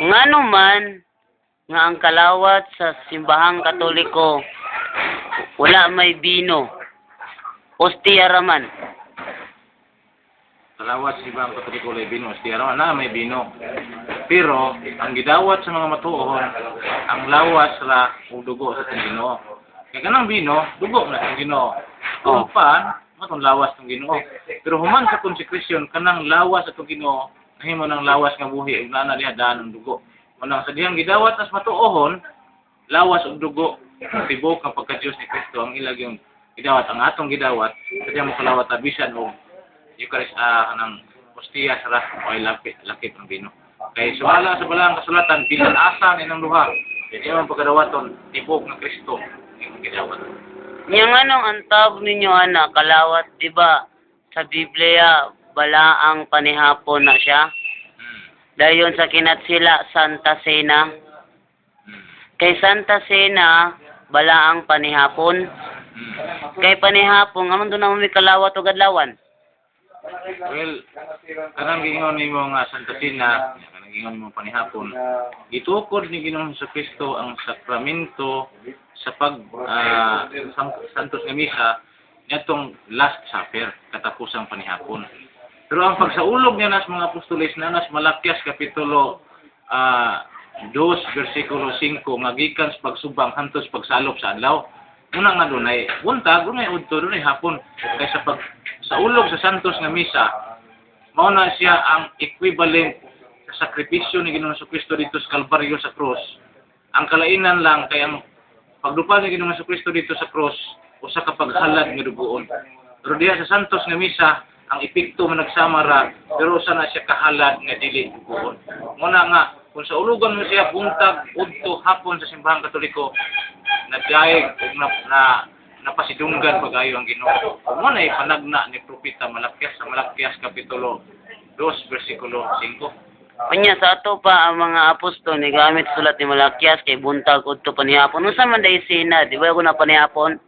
Ngano man nga ang kalawat sa simbahang katoliko wala may bino. Ostia raman. Salawat si Bang Katoliko lay bino, siya raman na may bino. Pero, ang gidawat sa mga matuon, ang lawas ra o dugo sa ginoo. Kaya kanang bino, dugo na itong ginoo. Oh. Kung pan, matong lawas itong ginoo. Pero human sa konsekresyon, kanang lawas sa ginoo, nahimo ng lawas nga buhi, ug na diha daan ng dugo. Manang sa dihang gidawat as matuohon, lawas ug dugo, tibok ang pagka-Diyos ni Kristo, ang ilag yung gidawat, ang atong gidawat, sa dihang makalawat abisan o Eucharist ah kanang ostiya sa o ay lapit lakip ng bino. Kay sumala sa balang kasulatan bisan asa ni nang duha. Kaya ang pagkadawaton tibok ng Kristo ang gidawat. Yang anong ang tawag ninyo ana kalawat, di ba? Sa Biblia, balaang panihapon na siya. Hmm. Dayon sa kinatsila Santa Cena. Hmm. Kay Santa Cena, balaang panihapon. Hmm. Kay panihapon, amon doon na may kalawat o gadlawan. Well, kanang gingon nimo nga Santa Tina, kanang gingon nimo panihapon, gitukod ni Ginoong Hesus Kristo ang sakramento sa pag sang- Santos nga Misa nitong Last Supper, katapusang panihapon. Pero ang pagsaulog niya nas mga apostoles na nas Malakias kapitulo ah 2 bersikulo 5 nga gikan sa pagsubang hantos pagsalop sa adlaw. Una nga dunay buntag, dunay udto, dunay hapon kaysa pag sa ulog sa Santos nga misa mao na siya ang equivalent sa sakripisyo ni Ginoong Kristo dito sa Kalbaryo sa krus. Ang kalainan lang kay ang pagdupa ni Ginoong Kristo dito sa krus usa ka paghalad nga dugoon. Pero diha sa Santos nga misa ang epekto man nagsama ra pero usa na siya kahalad nga dili dugoon. Muna nga kung sa ulugan mo siya buntag udto hapon sa simbahang katoliko nagdaig ug na, na napasidunggan pagayo ang Ginoo. Mo na ipanagna ni propeta Malakias sa Malakias kapitulo 2 bersikulo 5. Kanya sa ato pa ang mga apostol ni gamit sulat ni Malakias kay buntag udto panihapon. Unsa man day Cena, di ba ko na panihapon?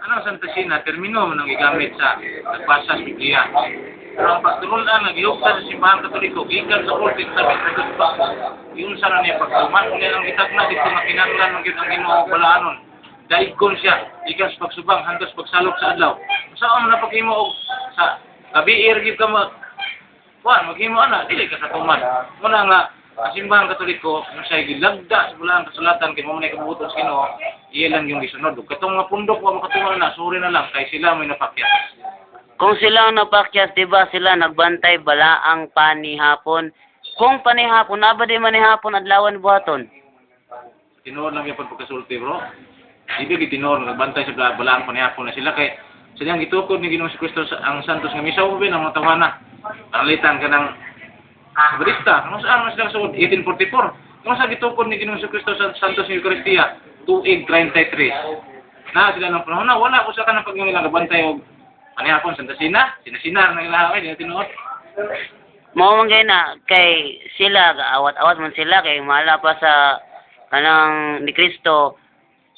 Ano Santa Sina, termino nang gigamit sa nagbasa sa Biblia. Pero ang pagtulungan na gihugta sa simbahan katoliko, gikan sa ultim sa Biblia pa. Yun sana niya pagtuman, yan ang gitagna dito nga kinanglan ng ginang ginoo balaanon. Daigkon siya, ikan sa pagsubang, hanggang sa pagsalok sa adlaw. Saan na paghimo sa gabi irgib ka mag Kuan, maghimo ana, dili ka sa tuman. Muna nga, ang simbahan katoliko, kung siya gilagda sa bulang kasulatan, kay mo man ikabuto sa Ginoo, iya lang yung gisunod. Ug Katong mga pundok, wa makatungan na, suri na lang, kay sila may napakyat. Kung sila ang napakyas, di ba sila nagbantay balaang panihapon? Kung panihapon, na ba di manihapon adlawan buhaton? Tinuod lang yung pagkasulti, bro. Hindi di tinuod, nagbantay sa bala- balaang panihapon na sila, kay silang gitukod ni Ginoong si Kristo ang Santos nga misa ubin ang mga tawana. Panglitan ka ng Barista, kung saan mas lang suod, 1844. Kung saan gitukod ni Ginoong Kristo sa Santos nga Eucharistia, 2833. Na sila ng panahon na, wala ko sa kanang pag nila nabantay og panihapon, Santa Sina, sinasinar na nila, ay, di na tinuod. Mao man gay na kay sila awat-awat man sila kay mahala pa sa kanang ni Kristo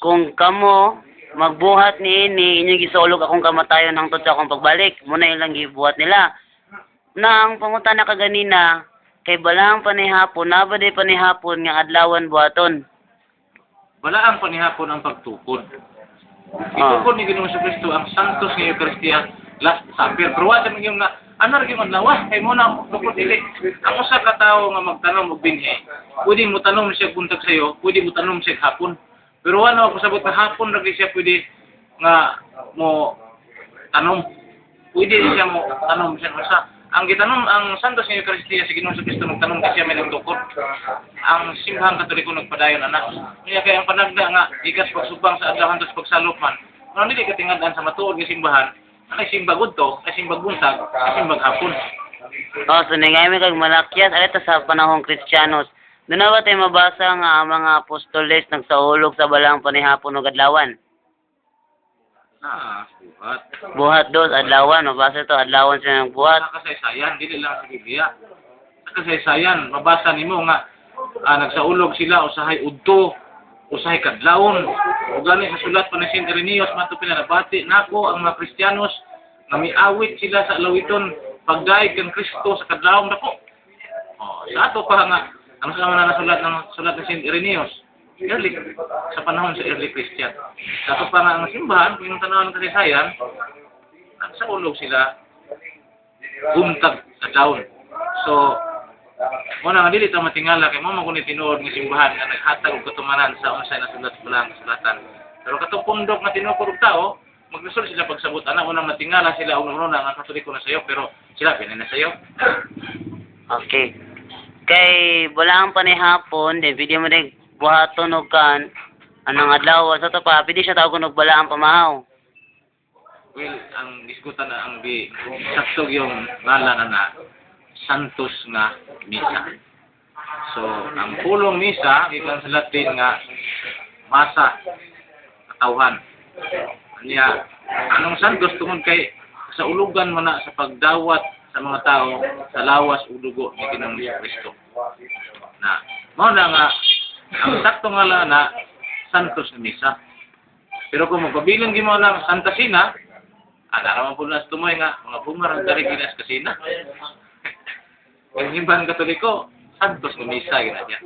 kung kamo magbuhat ni ini inyong gisulog akong kamatayon hangtod sa akong pagbalik mo na ilang gibuhat nila na ang pangutan na kaganina kay balang panihapon na ba di panihapon nga adlawan buhaton Wala ang panihapon ang pagtukod. Itukod ni Ginoong Kristo ang Santos nga Eucharistia last supper. Pero wa sa mga nga ano ra gyud lawas kay mo na tukod dili. Ang usa ka tawo nga magtanom og binhi, pwede mo tanom siya buntag sayo, pwede mo tanom siya hapon. Pero wala ako sabot na hapon gyud siya pwede nga mo tanom. Pwede siya mo tanom siya usa. Ang gitanom ang Santos nga Eucharistia sa Ginoong Kristo magtanom kasi siya may nagtukod. Ang simbahan katoliko nagpadayon anak. Kaya ang panagda nga ikas pagsubang sa adlaw hantos pagsalop man. Ano dili katingad-an sa matuod nga simbahan. Ang simba gudto, ay simba buntag, ay simba hapon. Oh, so nangayami kag malakyas alita sa panahong Kristiyanos. Doon na ba tayo mabasa nga ang mga apostoles nagsaulog sa balang panihapon ug adlawan? Ah, buhat. Buhat dos adlawan, mabasa to adlawan sila nagbuhat. Sa kasaysayan, dili lang sa Biblia. Sa kasaysayan, mabasa nimo nga ah, nagsaulog sila usahay udto, usahay kadlawon. Ug gani sa sulat pa ni Saint Irenaeus mato pinanabati nako ang mga Kristiyanos nga miawit sila sa alawiton pagdaig kang Kristo sa kadlawon dako. Oh, Sa ato pa nga, ano sa mga nasulat ng sulat ni Saint Irenaeus, early, sa panahon sa early Christian. Sa ato pa nga ang simbahan, kung yung tanawan ng kasaysayan, sa ulog sila, buntag sa taon. So, Muna nga dili ta matingala kay mo man tinuod nga simbahan nga naghatag og katumanan sa unsay nasulat sa lang kasulatan. Pero katong pundok nga tinukod og tao, maglusod sila pagsabot ana unang matingala sila og una nga katoliko na sayo pero sila pinay na sayo. Okay. Kay wala ang panihapon, din pwede mo rin buhaton og kan anong adlaw sa to pa, pwede siya tawag og balaang pamahaw. Well, ang diskutan na ang di sakto yung ngalan na Santos nga Misa. So, ang pulong misa, ikan sa Latin nga masa, katawhan. Niya, anong Santos tungod kay sa ulugan mo na sa pagdawat sa mga tao sa lawas ug dugo ni Ginoong Kristo. Na, mao na nga ang sakto nga lang na Santos nga Misa. Pero kung magpabiling gimo lang Santa Sina, ana naman po nas tumoy nga mga bumarang dari ginas kasina. Ang imbahan katoliko, Santos nga Misa gina niya.